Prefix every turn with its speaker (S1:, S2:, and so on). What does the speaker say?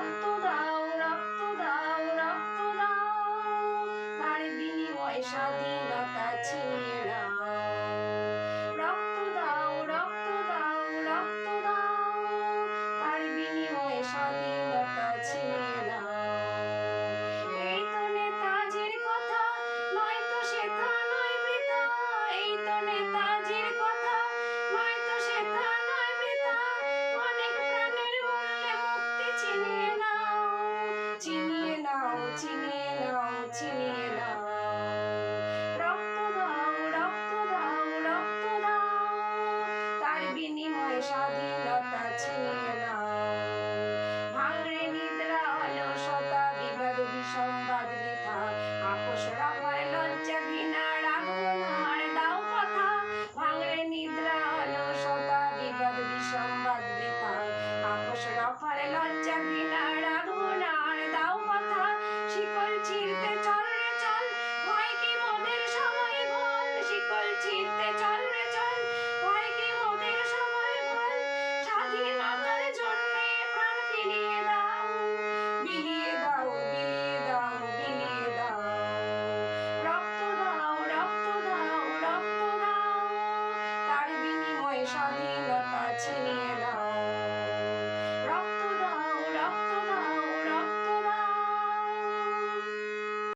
S1: রক্ত দাও রক্ত দাও রক্ত দাও। তার বিনিময়ে স্বাধীনতা ছিনিয়ে নাও রক্ত দাও রক্ত দাও রক্ত দাও। তার বিনিময়ে স্বাধীনতা ছিনিয়ে নাও এই তো নেতাজির কথা, নয় তো নয় এই তো নেতাজির কথা, নয় তো চিনিয়ে নাও চিনে নাও রক্ত দাও রক্ত দাও রক্ত দাও। তার বিনিময়ে স্বাধীনতা ছিনিয়ে ছিঁড়তে চল রে চল, ভয় কি মোদের সময় বল। স্বাধীনতার জন্যে প্রাণ বিলিয়ে দাও বিলিয়ে দাও বিলিয়ে দাও বিলিয়ে দাও। রক্ত দাও রক্ত দাও রক্ত দাও। তার বিনিময়ে স্বাধীনতা ছিনিয়ে দাও।